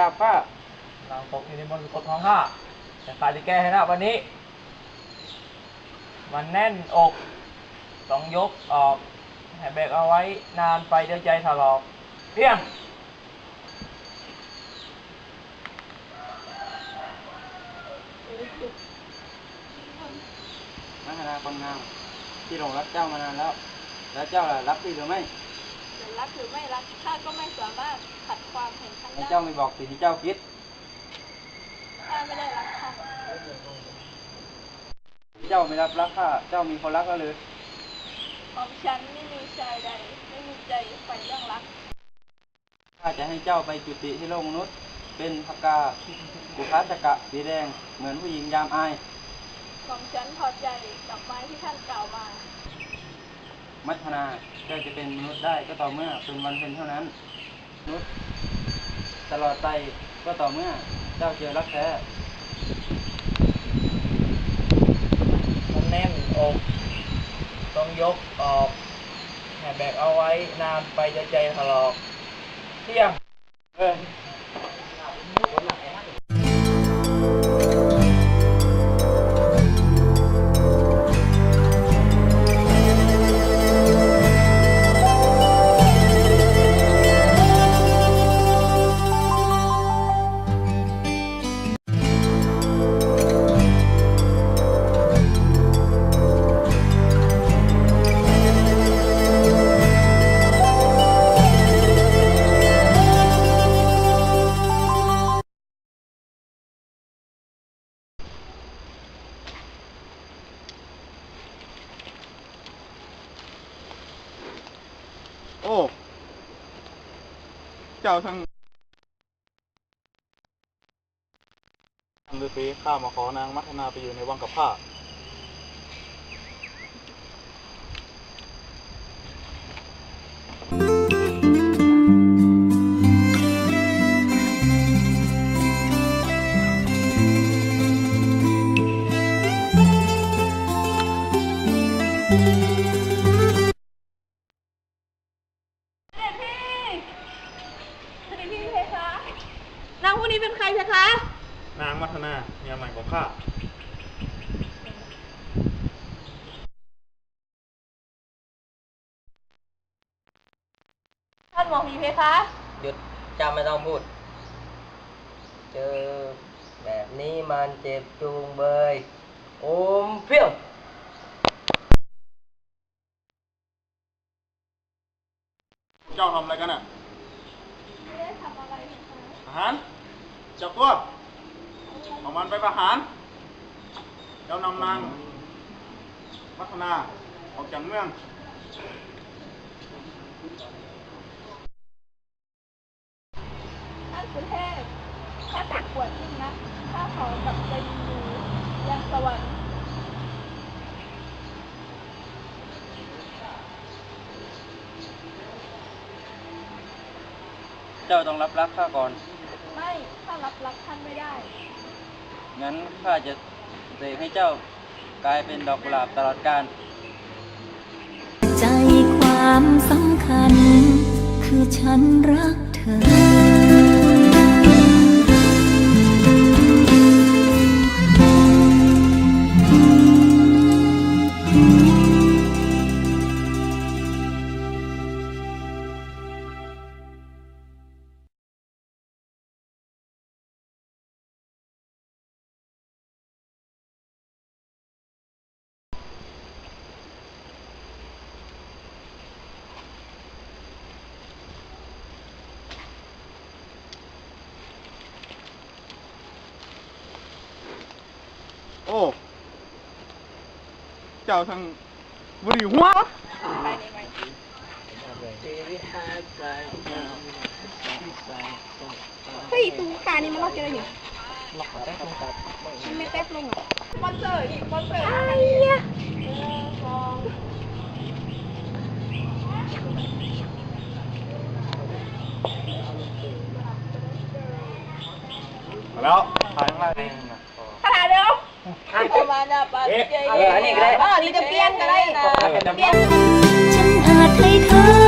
าข้าเราตกอยู่ในมนต์กฎของข้าแต่ข้าจะแก้ให้นะวันนี้ มันแน่นอกต้องยกออกให้แบกเอาไว้นานไปเดี๋ยวใจถลอกเพียงมัคณาคนงามที่หลงรักเจ้ามานานแล้ว แล้วเจ้าล่ะรักพี่หรือไม่จะรักหรือไม่รักข้าก็ไม่สามารถขัด ให้ได้เจ้าไม่บอกสิ่งที่เจ้าคิดข้าไม่ได้รักท่านเจ้าไม่รับรักข้าเจ้ามีคนรักแล้วหรือของฉันไม่มีชายใดไม่มีใจใฝ่เรื่องรักข้าจะให้เจ้าไปจุติที่โลกมนุษย์ เป็นพกากุคาตกะสีแดงเหมือนผู้หญิงยามอายของฉันพอใจกับไม้ที่ท่านกล่าวมา มัทนาเจ้าจะเป็นมนุษย์ได้ก็ต่อเมื่อเป็นวันเพ็ญเท่านั้นมนุษย์ ตลอดไปก็ต่อเมื่อเจ้าเจอรักแท้มันแน่นอก ต้องยกออกแหบแบกเอาไว้นานไปจะใจถลอกเที่ยงเออ อ้ เจ้าทั้งท่านฤาษีข้ามาขอนางมัทนาไปอยู่ในวังกับข้า นใครเพคะนางมัทนาเมียใหม่ของข้าท่านหมอผีเพคะ หยุดจำไม่ต้องพูด เจอแบบนี้มันเจ็บจูงเบยโอมเพียงเจ้าทำอะไรกันอะ ไม่ได้ทำอะไรเพคะทหาร จับตัวเอามันไปประหารเจ้านำนางมัทนาออกจากเมืองท่านสุเทพข้าเจ็บปวดยิ่งนักข้าขอกลับไปอยู่ยังสวรรค์เจ้าต้องรับรักข้าก่อนไม่ ข้ารับรักท่านไม่ได้ งั้นข้าจะเสกให้เจ้ากลายเป็นดอกกุหลาบตลอดกาล ใจความสำคัญ คือฉันรักเธอ เจ้าทั้งบุหรี่หัวไปในไหมเฮ้ยตูตานี่มันล็อกยังไงเนี่ยมั นไม่แทบลงอะสปอนเซอร์นี่สปอนเซอร์อะไรเนี่ยลองมาแล้วถ่ายข้างล่างขนาดเดิมประมาณน่ะปะเจ๊เอออันนี้ก็ได้ เออนี่จะเปลี่ยนก็ได้นะเปลี่ยนฉันอาจให้เธอ